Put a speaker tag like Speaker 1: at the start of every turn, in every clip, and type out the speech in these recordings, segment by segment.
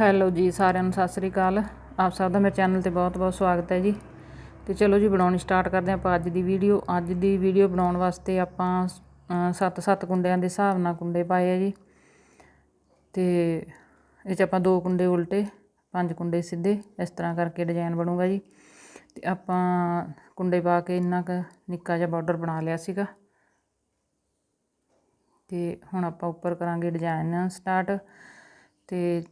Speaker 1: Hello ਜੀ, ਸਾਰਿਆਂ ਨੂੰ ਸਤਿ ਸ੍ਰੀ ਅਕਾਲ। ਆਪ ਸਭ ਦਾ ਮੇਰੇ ਚੈਨਲ ਤੇ ਬਹੁਤ-ਬਹੁਤ ਸਵਾਗਤ ਹੈ ਜੀ। ਤੇ ਚਲੋ ਜੀ, ਬਣਾਉਣੀ ਸਟਾਰਟ ਕਰਦੇ ਆਪਾਂ ਅੱਜ ਦੀ ਵੀਡੀਓ। ਅੱਜ ਦੀ ਵੀਡੀਓ ਬਣਾਉਣ ਵਾਸਤੇ ਆਪਾਂ 7-7 ਕੁੰਡਿਆਂ ਦੇ ਹਿਸਾਬ ਨਾਲ ਕੁੰਡੇ ਪਾਏ ਆ ਜੀ। ਤੇ ਇਹ ਚ ਆਪਾਂ ਦੋ ਕੁੰਡੇ ਉਲਟੇ, ਪੰਜ ਕੁੰਡੇ ਸਿੱਧੇ, ਇਸ ਤਰ੍ਹਾਂ ਕਰਕੇ ਡਿਜ਼ਾਈਨ ਬਣੂਗਾ ਜੀ। ਤੇ ਆਪਾਂ ਕੁੰਡੇ ਪਾ ਕੇ ਇੰਨਾ ਕ ਨਿੱਕਾ ਜਿਹਾ ਬਾਰਡਰ ਬਣਾ ਲਿਆ ਸੀਗਾ। ਤੇ ਹੁਣ ਆਪਾਂ ਉੱਪਰ ਕਰਾਂਗੇ ਡਿਜ਼ਾਈਨ ਸਟਾਰਟ। ਤੇ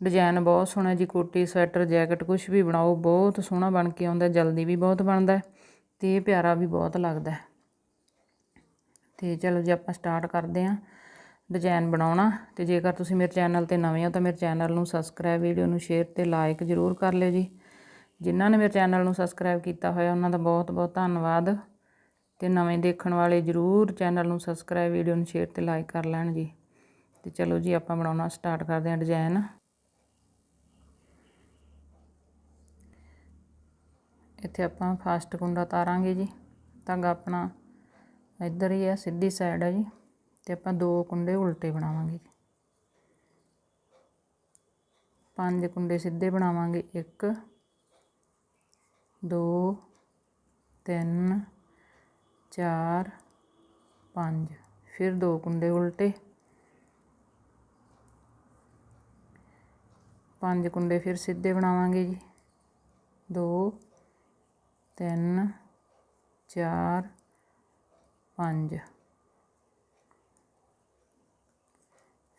Speaker 1: ਡਿਜ਼ਾਈਨ ਬਹੁਤ ਸੋਹਣਾ ਜੀ, ਕੋਟੀ, ਸਵੈਟਰ, ਜੈਕਟ ਕੁਝ ਵੀ ਬਣਾਓ, ਬਹੁਤ ਸੋਹਣਾ ਬਣ ਕੇ ਆਉਂਦਾ, ਜਲਦੀ ਵੀ ਬਹੁਤ ਬਣਦਾ ਤੇ ਪਿਆਰਾ ਵੀ ਬਹੁਤ ਲੱਗਦਾ ਤੇ ਚਲੋ ਜੀ, ਆਪਾਂ ਸਟਾਰਟ ਕਰਦੇ ਆਂ ਡਿਜ਼ਾਈਨ ਬਣਾਉਣਾ ਤੇ ਜੇਕਰ ਤੁਸੀਂ ਮੇਰੇ ਚੈਨਲ ਤੇ ਨਵੇਂ ਹੋ ਤਾਂ ਮੇਰੇ ਚੈਨਲ ਨੂੰ ਸਬਸਕ੍ਰਾਈਬ ਵੀਡੀਓ ਨੂੰ ਸ਼ੇਅਰ ਤੇ ਲਾਈਕ ਜ਼ਰੂਰ ਕਰ ਲਿਓ ਜੀ। ਜਿਨ੍ਹਾਂ ਨੇ ਮੇਰੇ ਚੈਨਲ ਨੂੰ ਸਬਸਕ੍ਰਾਈਬ ਕੀਤਾ ਹੋਇਆ, ਉਹਨਾਂ ਦਾ ਬਹੁਤ ਬਹੁਤ ਧੰਨਵਾਦ ਤੇ ਨਵੇਂ ਦੇਖਣ ਵਾਲੇ ਜ਼ਰੂਰ ਚੈਨਲ ਨੂੰ ਸਬਸਕ੍ਰਾਈਬ ਵੀਡੀਓ ਨੂੰ ਸ਼ੇਅਰ ਤੇ ਲਾਈਕ ਕਰ ਲੈਣ ਜੀ। ਤੇ ਚਲੋ ਜੀ, ਆਪਾਂ ਬਣਾਉਣਾ ਸਟਾਰਟ ਕਰਦੇ ਆਂ ਡਿਜ਼ਾਈਨ। ਇੱਥੇ ਆਪਾਂ ਫਾਸਟ ਕੁੰਡਾ ਤਾਰਾਂਗੇ ਜੀ। ਧਾਗਾ ਆਪਣਾ ਇੱਧਰ ਹੀ ਹੈ ਸਿੱਧੀ ਸਾਈਡ ਹੈ ਜੀ। ਤੇ ਆਪਾਂ ਦੋ ਕੁੰਡੇ ਉਲਟੇ ਬਣਾਵਾਂਗੇ ਜੀ। ਪੰਜ ਕੁੰਡੇ ਸਿੱਧੇ ਬਣਾਵਾਂਗੇ। 1 2 3 4 5 ਫਿਰ ਦੋ ਕੁੰਡੇ ਉਲਟੇ। ਪੰਜ ਕੁੰਡੇ ਫਿਰ ਸਿੱਧੇ ਬਣਾਵਾਂਗੇ ਜੀ। 2 ਤਿੰਨ ਚਾਰ ਪੰਜ।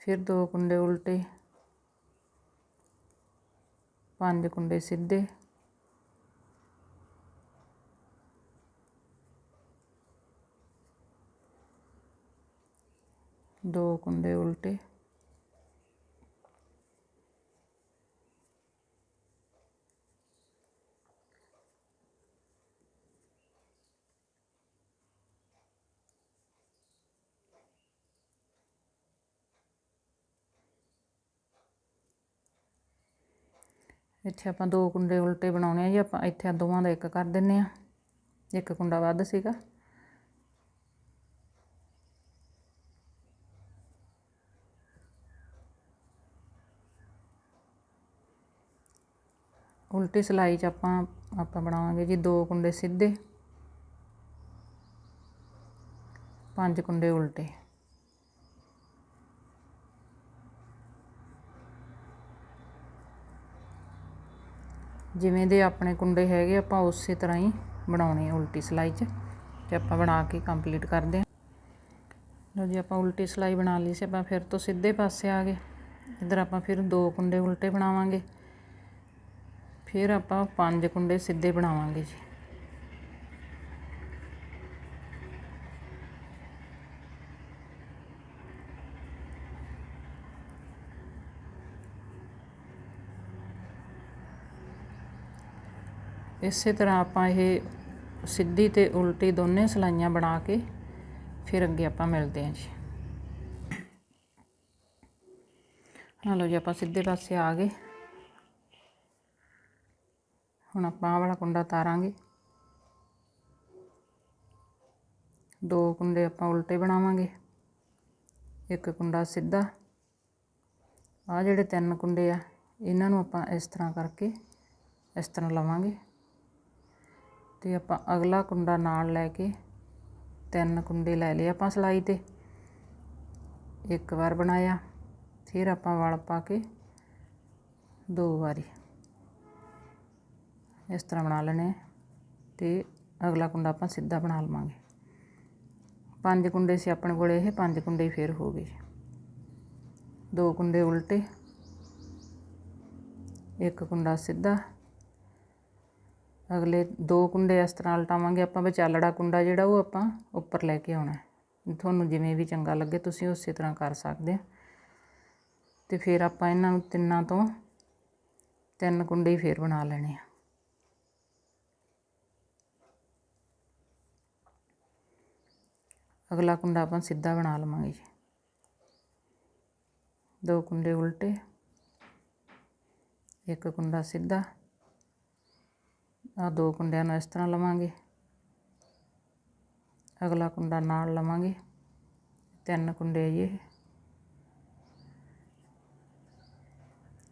Speaker 1: ਫਿਰ ਦੋ ਕੁੰਡੇ ਉਲਟੇ। ਪੰਜ ਕੁੰਡੇ ਸਿੱਧੇ। ਦੋ ਕੁੰਡੇ ਉਲਟੇ। ਇੱਥੇ ਆਪਾਂ ਦੋ ਕੁੰਡੇ ਉਲਟੇ ਬਣਾਉਣੇ ਆ ਜੀ, ਆਪਾਂ ਇੱਥੇ ਦੋਵਾਂ ਦਾ ਇੱਕ ਕਰ ਦਿੰਨੇ ਆ। ਇੱਕ ਕੁੰਡਾ ਵੱਧ ਸੀਗਾ। ਉਲਟੀ ਸਲਾਈ 'ਚ ਆਪਾਂ ਆਪਾਂ ਬਣਾਵਾਂਗੇ ਜੀ ਦੋ ਕੁੰਡੇ ਸਿੱਧੇ। ਪੰਜ ਕੁੰਡੇ ਉਲਟੇ। ਜਿਵੇਂ ਦੇ ਆਪਣੇ ਕੁੰਡੇ ਹੈਗੇ, ਆਪਾਂ ਉਸੇ ਤਰ੍ਹਾਂ ਹੀ ਬਣਾਉਣੇ ਆ ਉਲਟੀ ਸਲਾਈ 'ਚ ਤੇ ਆਪਾਂ ਬਣਾ ਕੇ ਕੰਪਲੀਟ ਕਰਦੇ ਹਾਂ ਲਓ ਜੀ, ਆਪਾਂ ਉਲਟੀ ਸਲਾਈ ਬਣਾ ਲਈ ਸੀ, ਆਪਾਂ ਫਿਰ ਤੋਂ ਸਿੱਧੇ ਪਾਸੇ ਆ ਗਏ। ਇੱਧਰ ਆਪਾਂ ਫਿਰ ਦੋ ਕੁੰਡੇ ਉਲਟੇ ਬਣਾਵਾਂਗੇ। ਫਿਰ ਆਪਾਂ ਪੰਜ ਕੁੰਡੇ ਸਿੱਧੇ ਬਣਾਵਾਂਗੇ ਜੀ। ਇਸੇ ਤਰ੍ਹਾਂ ਆਪਾਂ ਇਹ ਸਿੱਧੀ ਤੇ ਉਲਟੀ ਦੋਨੇ ਸਲਾਈਆਂ ਬਣਾ ਕੇ ਫਿਰ ਅੱਗੇ ਆਪਾਂ ਮਿਲਦੇ ਹਾਂ ਜੀ। ਹਾਂ ਲਓ ਜੀ, ਆਪਾਂ ਸਿੱਧੇ ਪਾਸੇ ਆ ਗਏ। ਹੁਣ ਆਪਾਂ ਆਹ ਵਾਲਾ ਕੁੰਡਾ ਤਾਰਾਂਗੇ। ਦੋ ਕੁੰਡੇ ਆਪਾਂ ਉਲਟੇ ਬਣਾਵਾਂਗੇ। ਇੱਕ ਕੁੰਡਾ ਸਿੱਧਾ। ਆ ਜਿਹੜੇ ਤਿੰਨ ਕੁੰਡੇ ਆ, ਇਹਨਾਂ ਨੂੰ ਆਪਾਂ ਇਸ ਤਰ੍ਹਾਂ ਕਰਕੇ ਇਸ ਤਰ੍ਹਾਂ ਲਵਾਂਗੇ। ਤੇ ਆਪਾਂ ਅਗਲਾ ਕੁੰਡਾ ਨਾਲ ਲੈ ਕੇ ਤਿੰਨ ਕੁੰਡੇ ਲੈ ਲਏ ਆਪਾਂ ਸਲਾਈ ਤੇ। ਇੱਕ ਵਾਰ ਬਣਾਇਆ, ਫਿਰ ਆਪਾਂ ਵਲ ਪਾ ਕੇ ਦੋ ਵਾਰੀ ਇਸ ਤਰ੍ਹਾਂ ਬਣਾ ਲੈਣੇ ਤੇ ਅਗਲਾ ਕੁੰਡਾ ਆਪਾਂ ਸਿੱਧਾ ਬਣਾ ਲਵਾਂਗੇ। ਪੰਜ ਕੁੰਡੇ ਸੀ ਆਪਣੇ ਕੋਲੇ, ਇਹ ਪੰਜ ਕੁੰਡੇ ਫੇਰ ਹੋ ਗਏ। ਦੋ ਕੁੰਡੇ ਉਲਟੇ, ਇੱਕ ਕੁੰਡਾ ਸਿੱਧਾ ਅਗਲੇ ਦੋ ਕੁੰਡੇ ਇਸ ਤਰ੍ਹਾਂ ਉਲਟਾਵਾਂਗੇ, ਆਪਾਂ ਵਿਚਾਲੜਾ ਕੁੰਡਾ ਜਿਹੜਾ ਉਹ ਆਪਾਂ ਉੱਪਰ ਲੈ ਕੇ ਆਉਣਾ ਤੁਹਾਨੂੰ ਜਿਵੇਂ ਵੀ ਚੰਗਾ ਲੱਗੇ, ਤੁਸੀਂ ਉਸੇ ਤਰ੍ਹਾਂ ਕਰ ਸਕਦੇ ਹੋ। ਤੇ ਫਿਰ ਆਪਾਂ ਇਹਨਾਂ ਨੂੰ ਤਿੰਨਾਂ ਤੋਂ ਤਿੰਨ ਕੁੰਡੇ ਹੀ ਫੇਰ ਬਣਾ ਲੈਣੇ ਆ। ਅਗਲਾ ਕੁੰਡਾ ਆਪਾਂ ਸਿੱਧਾ ਬਣਾ ਲਵਾਂਗੇ ਜੀ। ਦੋ ਕੁੰਡੇ ਉਲਟੇ, ਇੱਕ ਕੁੰਡਾ ਸਿੱਧਾ ਆ ਦੋ ਕੁੰਡਿਆਂ ਨੂੰ ਇਸ ਤਰ੍ਹਾਂ ਲਵਾਂਗੇ। ਅਗਲਾ ਕੁੰਡਾ ਨਾਲ ਲਵਾਂਗੇ। ਤਿੰਨ ਕੁੰਡੇ ਇਹ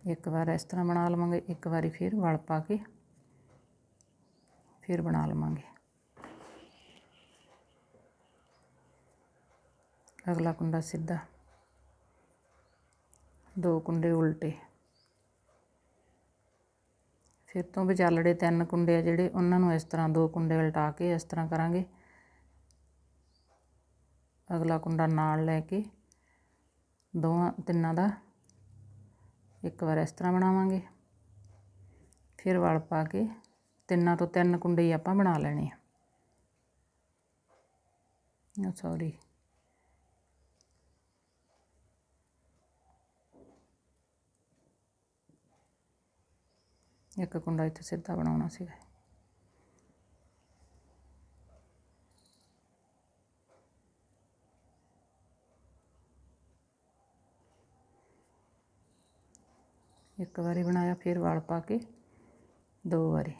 Speaker 1: ਇੱਕ ਵਾਰ ਇਸ ਤਰ੍ਹਾਂ ਬਣਾ ਲਵਾਂਗੇ, ਇੱਕ ਵਾਰੀ ਫਿਰ ਵਲ ਪਾ ਕੇ ਫਿਰ ਬਣਾ ਲਵਾਂਗੇ। ਅਗਲਾ ਕੁੰਡਾ ਸਿੱਧਾ। ਦੋ ਕੁੰਡੇ ਉਲਟੇ। ਫਿਰ ਤੋਂ ਵਿਚਾਲੜੇ ਤਿੰਨ ਕੁੰਡੇ ਆ ਜਿਹੜੇ ਉਹਨਾਂ ਨੂੰ ਇਸ ਤਰ੍ਹਾਂ ਦੋ ਕੁੰਡੇ ਉਲਟਾ ਕੇ ਇਸ ਤਰ੍ਹਾਂ ਕਰਾਂਗੇ। ਅਗਲਾ ਕੁੰਡਾ ਨਾਲ ਲੈ ਕੇ ਦੋਵਾਂ, ਤਿੰਨਾਂ ਦਾ ਇੱਕ ਵਾਰ ਇਸ ਤਰ੍ਹਾਂ ਬਣਾਵਾਂਗੇ। ਫਿਰ ਵਲ ਪਾ ਕੇ ਤਿੰਨਾਂ ਤੋਂ ਤਿੰਨ ਕੁੰਡੇ ਹੀ ਆਪਾਂ ਬਣਾ ਲੈਣੇ ਆ। ਸੌਰੀ ਇੱਕ ਕੁੰਡਾ ਇੱਥੇ ਸਿੱਧਾ ਬਣਾਉਣਾ ਸੀਗਾ। ਇੱਕ ਵਾਰੀ ਬਣਾਇਆ, ਫਿਰ ਵਾਲ ਪਾ ਕੇ ਦੋ ਵਾਰੀ।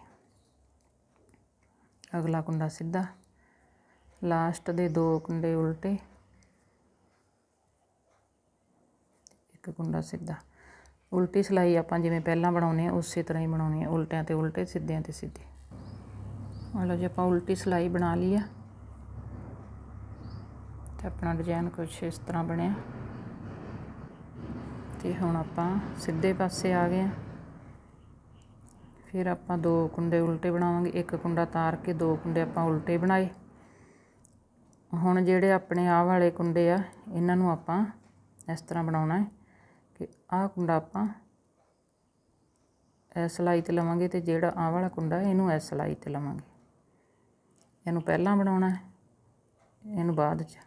Speaker 1: ਅਗਲਾ ਕੁੰਡਾ ਸਿੱਧਾ। ਲਾਸਟ ਦੇ ਦੋ ਕੁੰਡੇ ਉਲਟੇ। ਇੱਕ ਕੁੰਡਾ ਸਿੱਧਾ। ਉਲਟੀ ਸਿਲਾਈ ਆਪਾਂ ਜਿਵੇਂ ਪਹਿਲਾਂ ਬਣਾਉਨੇ ਆ ਉਸੇ ਤਰ੍ਹਾਂ ਹੀ ਬਣਾਉਣੀ ਆ ਉਲਟਿਆਂ ਤੇ ਉਲਟੇ, ਸਿੱਧਿਆਂ ਤੇ ਸਿੱਧੇ। ਮੰਨ ਲਓ ਜੇ, ਆਪਾਂ ਉਲਟੀ ਸਿਲਾਈ ਬਣਾ ਲਈ ਆ। ਤੇ ਆਪਣਾ ਡਿਜ਼ਾਈਨ ਕੁਝ ਇਸ ਤਰ੍ਹਾਂ ਬਣਿਆ। ਤੇ ਹੁਣ ਆਪਾਂ ਸਿੱਧੇ ਪਾਸੇ ਆ ਗਏ ਆ ਫਿਰ ਆਪਾਂ ਦੋ ਕੁੰਡੇ ਉਲਟੇ ਬਣਾਵਾਂਗੇ। ਇੱਕ ਕੁੰਡਾ ਤਾਰ ਕੇ ਦੋ ਕੁੰਡੇ ਆਪਾਂ ਉਲਟੇ ਬਣਾਏ। ਹੁਣ ਜਿਹੜੇ ਆਪਣੇ ਆਹ ਵਾਲੇ ਕੁੰਡੇ ਆ, ਇਹਨਾਂ ਨੂੰ ਆਪਾਂ ਇਸ ਤਰ੍ਹਾਂ ਬਣਾਉਣਾ ਹੈ। ਕਿ ਆਹ ਕੁੰਡਾ ਆਪਾਂ ਇਸ ਸਲਾਈ ਤੇ ਲਵਾਂਗੇ ਤੇ ਜਿਹੜਾ ਆਹ ਵਾਲਾ ਕੁੰਡਾ ਇਹਨੂੰ ਇਸ ਸਲਾਈ ਤੇ ਲਵਾਂਗੇ। ਇਹਨੂੰ ਪਹਿਲਾਂ ਬਣਾਉਣਾ ਹੈ, ਇਹਨੂੰ ਬਾਅਦ ਚ।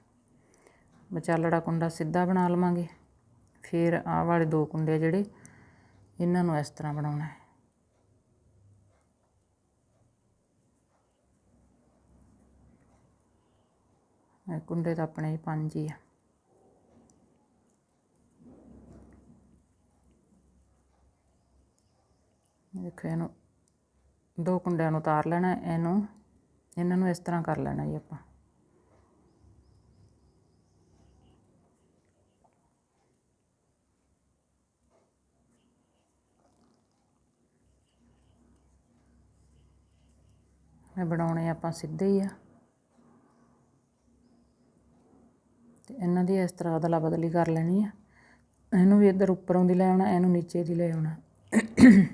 Speaker 1: ਵਿਚਾਲੜਾ ਕੁੰਡਾ ਸਿੱਧਾ ਬਣਾ ਲਵਾਂਗੇ। ਫਿਰ ਆਹ ਵਾਲੇ ਦੋ ਕੁੰਡੇ ਜਿਹੜੇ, ਇਹਨਾਂ ਨੂੰ ਇਸ ਤਰ੍ਹਾਂ ਬਣਾਉਣਾ ਹੈ। ਕੁੰਡੇ ਤਾਂ ਆਪਣੇ ਪੰਜ ਹੀ ਆ। ਦੇਖੋ ਇਹਨੂੰ ਦੋ ਕੁੰਡਿਆਂ ਨੂੰ ਉਤਾਰ ਲੈਣਾ ਇਹਨੂੰ, ਇਹਨਾਂ ਨੂੰ ਇਸ ਤਰ੍ਹਾਂ ਕਰ ਲੈਣਾ ਜੀ ਆਪਾਂ। ਇਹ ਬਣਾਉਣੇ ਆਪਾਂ ਸਿੱਧੇ ਹੀ ਆ। ਤੇ ਇਹਨਾਂ ਦੀ ਇਸ ਤਰ੍ਹਾਂ ਅਦਲਾ ਬਦਲੀ ਕਰ ਲੈਣੀ ਆ। ਇਹਨੂੰ ਵੀ ਇੱਧਰ ਉੱਪਰੋਂ ਦੀ ਲੈ ਆਉਣਾ, ਇਹਨੂੰ ਨੀਚੇ ਦੀ ਲੈ ਆਉਣਾ ਇਹ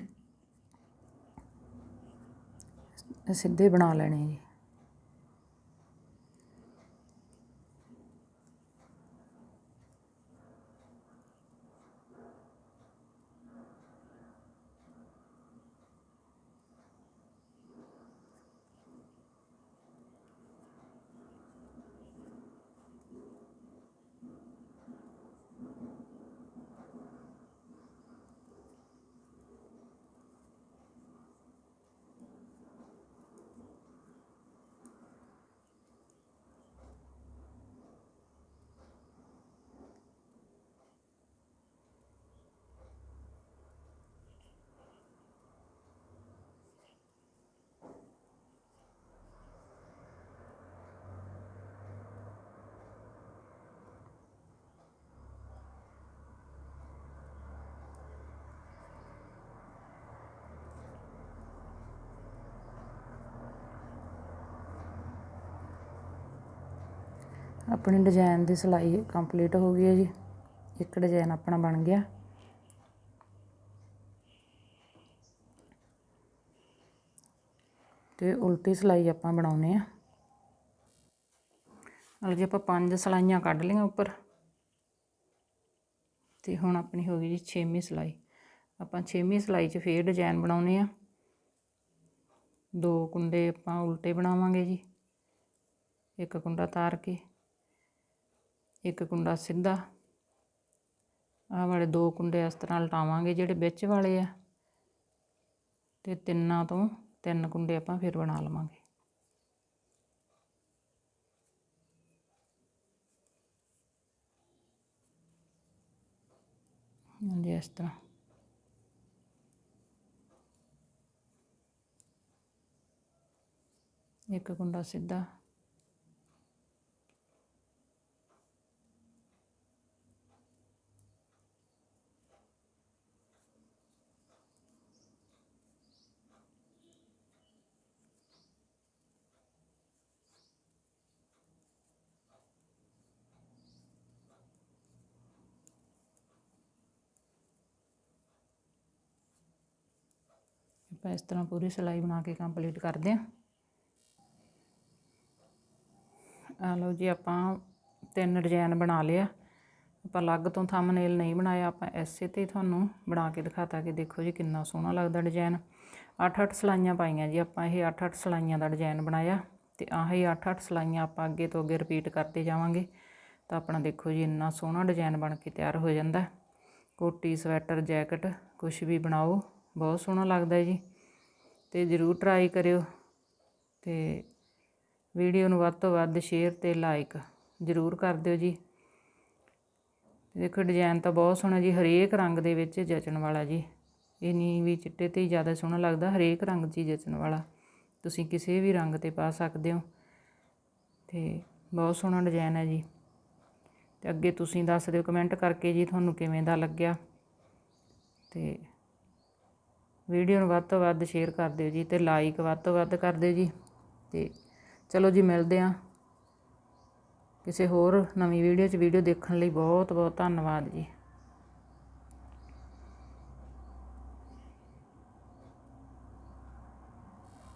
Speaker 1: ਸਿੱਧੇ ਬਣਾ ਲੈਣੇ ਜੀ। ਆਪਣੀ ਡਿਜ਼ਾਇਨ ਦੀ ਸਿਲਾਈ ਕੰਪਲੀਟ ਹੋ ਗਈ ਹੈ ਜੀ। ਇੱਕ ਡਿਜ਼ਾਈਨ ਆਪਣਾ ਬਣ ਗਿਆ। ਤੇ ਉਲਟੀ ਸਿਲਾਈ ਆਪਾਂ ਬਣਾਉਨੇ ਆ। ਨਾਲ ਜੀ ਆਪਾਂ ਪੰਜ ਸਲਾਈਆਂ ਕੱਢ ਲਈਆਂ ਉੱਪਰ। ਤੇ ਹੁਣ ਆਪਣੀ ਹੋ ਗਈ ਜੀ 6ਵੀਂ ਸਿਲਾਈ। ਆਪਾਂ 6ਵੀਂ ਸਿਲਾਈ 'ਚ ਫੇਰ ਡਿਜ਼ਾਈਨ ਬਣਾਉਨੇ ਆ। ਦੋ ਕੁੰਡੇ ਆਪਾਂ ਉਲਟੇ ਬਣਾਵਾਂਗੇ ਜੀ। ਇੱਕ ਕੁੰਡਾ ਤਾਰ ਕੇ। ਇੱਕ ਕੁੰਡਾ ਸਿੱਧਾ। ਆਹ ਵਾਲੇ ਦੋ ਕੁੰਡੇ ਇਸ ਤਰ੍ਹਾਂ ਲਟਾਵਾਂਗੇ ਜਿਹੜੇ ਵਿੱਚ ਵਾਲੇ ਆ। ਤੇ ਤਿੰਨਾਂ ਤੋਂ ਤਿੰਨ ਕੁੰਡੇ ਆਪਾਂ ਫਿਰ ਬਣਾ ਲਵਾਂਗੇ। ਹਾਂਜੀ, ਇਸ ਤਰ੍ਹਾਂ। ਇੱਕ ਕੁੰਡਾ ਸਿੱਧਾ। ਆਪਾਂ ਇਸ ਤਰ੍ਹਾਂ ਪੂਰੀ ਸਿਲਾਈ ਬਣਾ ਕੇ ਕੰਪਲੀਟ ਕਰਦੇ ਹਾਂ। ਆ ਲਓ ਜੀ, ਆਪਾਂ ਤਿੰਨ ਡਿਜ਼ਾਈਨ ਬਣਾ ਲਿਆ ਆਪਾਂ ਅਲੱਗ ਤੋਂ ਥੰਬਨੇਲ ਨਹੀਂ ਬਣਾਇਆ, ਆਪਾਂ ਐਸੇ ਤੇ ਤੁਹਾਨੂੰ ਬਣਾ ਕੇ ਦਿਖਾਤਾ ਕਿ ਦੇਖੋ ਜੀ ਕਿੰਨਾ ਸੋਹਣਾ ਲੱਗਦਾ ਡਿਜ਼ਾਈਨ 8-8 ਸਲਾਈਆਂ ਪਾਈਆਂ ਜੀ ਆਪਾਂ, ਇਹ 8-8 ਸਲਾਈਆਂ ਦਾ ਡਿਜ਼ਾਈਨ ਬਣਾਇਆ ਤੇ ਆਹ ਹੀ 8-8 ਸਲਾਈਆਂ ਆਪਾਂ ਅੱਗੇ ਤੋਂ ਅੱਗੇ ਰਿਪੀਟ ਕਰਦੇ ਜਾਵਾਂਗੇ। ਤਾਂ ਆਪਣਾ ਦੇਖੋ ਜੀ, ਇੰਨਾ ਸੋਹਣਾ ਡਿਜ਼ਾਈਨ ਬਣ ਕੇ ਤਿਆਰ ਹੋ ਜਾਂਦਾ। ਕੋਟੀ, ਸਵੈਟਰ, ਜੈਕਟ ਕੁਝ ਵੀ ਬਣਾਓ, ਬਹੁਤ ਸੋਹਣਾ ਲੱਗਦਾ ਜੀ। ਅਤੇ ਜਰੂਰ ਟਰਾਈ ਕਰਿਓ ਅਤੇ ਵੀਡੀਓ ਨੂੰ ਵੱਧ ਤੋਂ ਵੱਧ ਸ਼ੇਅਰ ਅਤੇ ਲਾਈਕ ਜਰੂਰ ਕਰ ਦਿਓ ਜੀ। ਦੇਖੋ ਡਿਜ਼ਾਈਨ ਤਾਂ ਬਹੁਤ ਸੋਹਣਾ ਜੀ, ਹਰੇਕ ਰੰਗ ਦੇ ਵਿੱਚ ਜਚਣ ਵਾਲਾ ਜੀ। ਇਹ ਨਹੀਂ ਵੀ ਚਿੱਟੇ ਤੇ ਹੀ ਜ਼ਿਆਦਾ ਸੋਹਣਾ ਲੱਗਦਾ, ਹਰੇਕ ਰੰਗ 'ਚ ਹੀ ਜਚਣ ਵਾਲਾ। ਤੁਸੀਂ ਕਿਸੇ ਵੀ ਰੰਗ ਤੇ ਪਾ ਸਕਦੇ ਹੋ ਤੇ ਬਹੁਤ ਸੋਹਣਾ ਡਿਜ਼ਾਈਨ ਹੈ ਜੀ। ਤੇ ਅੱਗੇ ਤੁਸੀਂ ਦੱਸ ਦਿਓ ਕਮੈਂਟ ਕਰਕੇ ਜੀ, ਤੁਹਾਨੂੰ ਕਿਵੇਂ ਦਾ ਲੱਗਿਆ? ਤੇ ਵੀਡੀਓ ਨੂੰ ਵੱਧ ਤੋਂ ਵੱਧ ਸ਼ੇਅਰ ਕਰ ਦਿਓ ਜੀ ਤੇ ਲਾਈਕ ਵੱਧ ਤੋਂ ਵੱਧ ਕਰ ਦਿਓ ਜੀ। ਤੇ ਚਲੋ ਜੀ ਮਿਲਦੇ ਆਂ ਕਿਸੇ ਹੋਰ ਨਵੀਂ ਵੀਡੀਓ 'ਚ। ਵੀਡੀਓ ਦੇਖਣ ਲਈ ਬਹੁਤ ਬਹੁਤ ਧੰਨਵਾਦ ਜੀ।